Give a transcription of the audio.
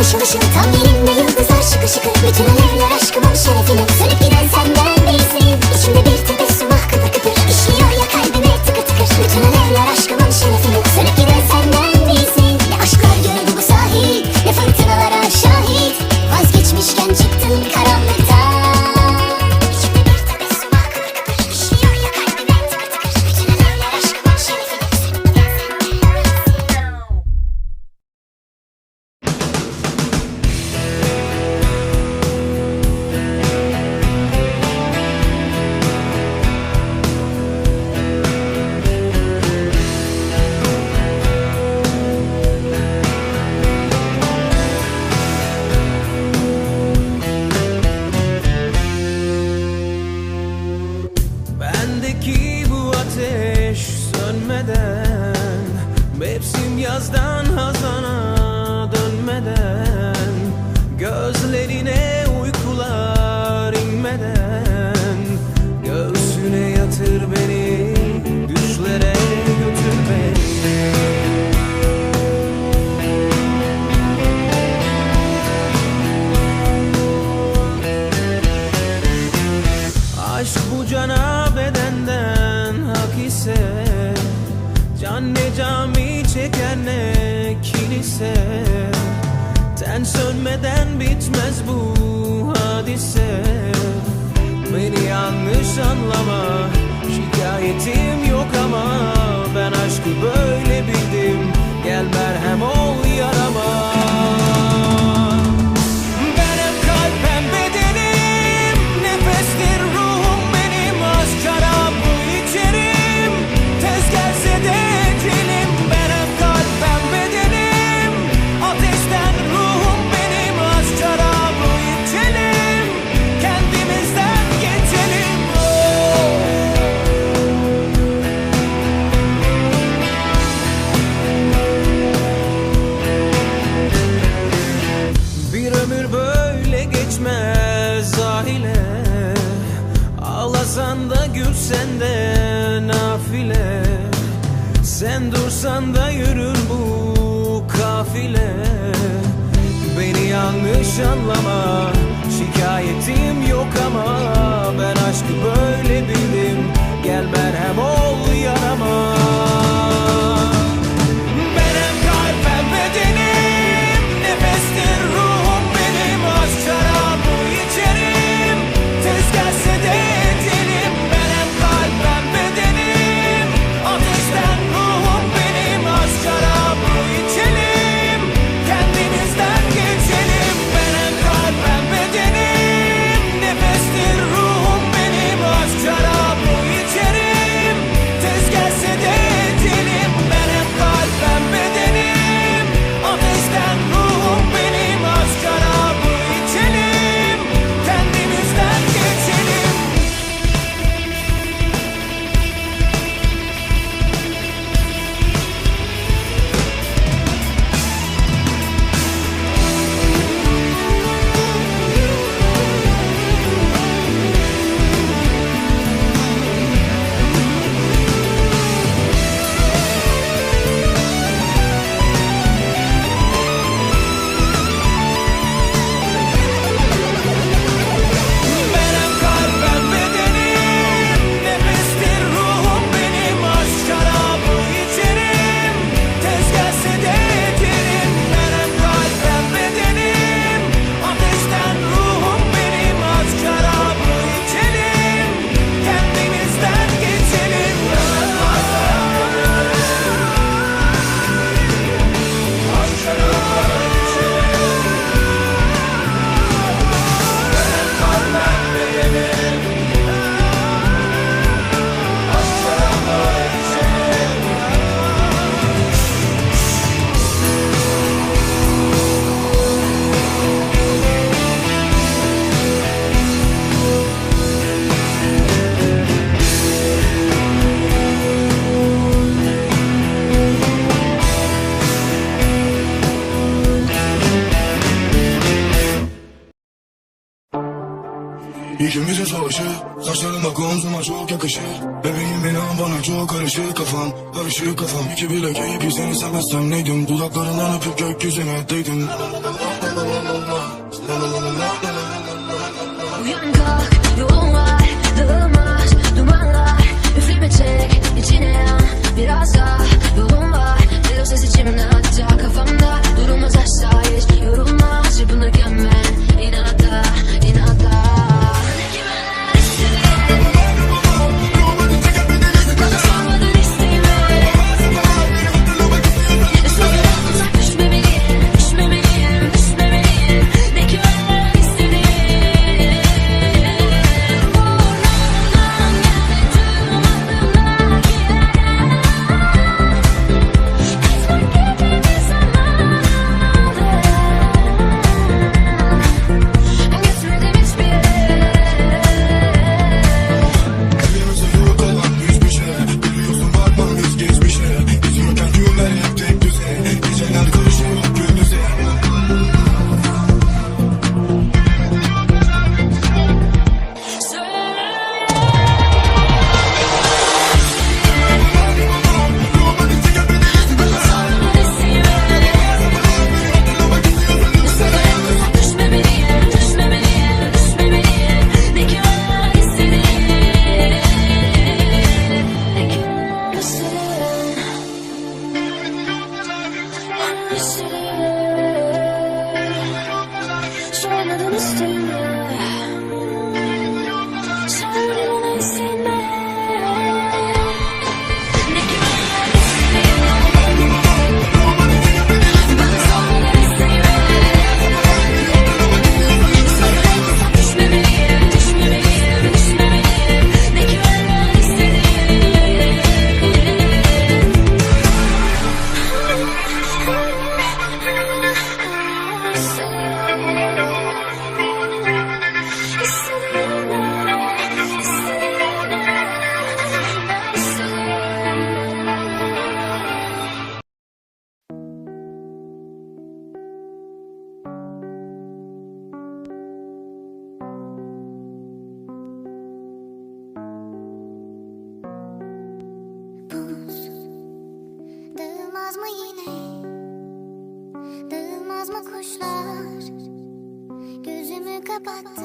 Dışı dışını tam yerinde yıldızlar şıkır şıkır Bütün kesmeden Mevsim yazdan hazır sönmeden bitmez bu hadise. Beni yanlış anlama şikayetim yok ama Ben aşkı böyle bildim. Gel merhem ol Sen dursan da yürür bu kafile. Beni yanlış anlama Şikayetim yok ama Ben aşkı böyle bildim. Gel merhem ol yarama İkimizin savaşı. Saçlarında konzuma çok yakışır. Bebeğim inan bana çok karışık kafam. Karışık kafam. İki bilek giyip seni sevmezsem neydim? Dudaklarından öpüp gökyüzüne değdim. バッ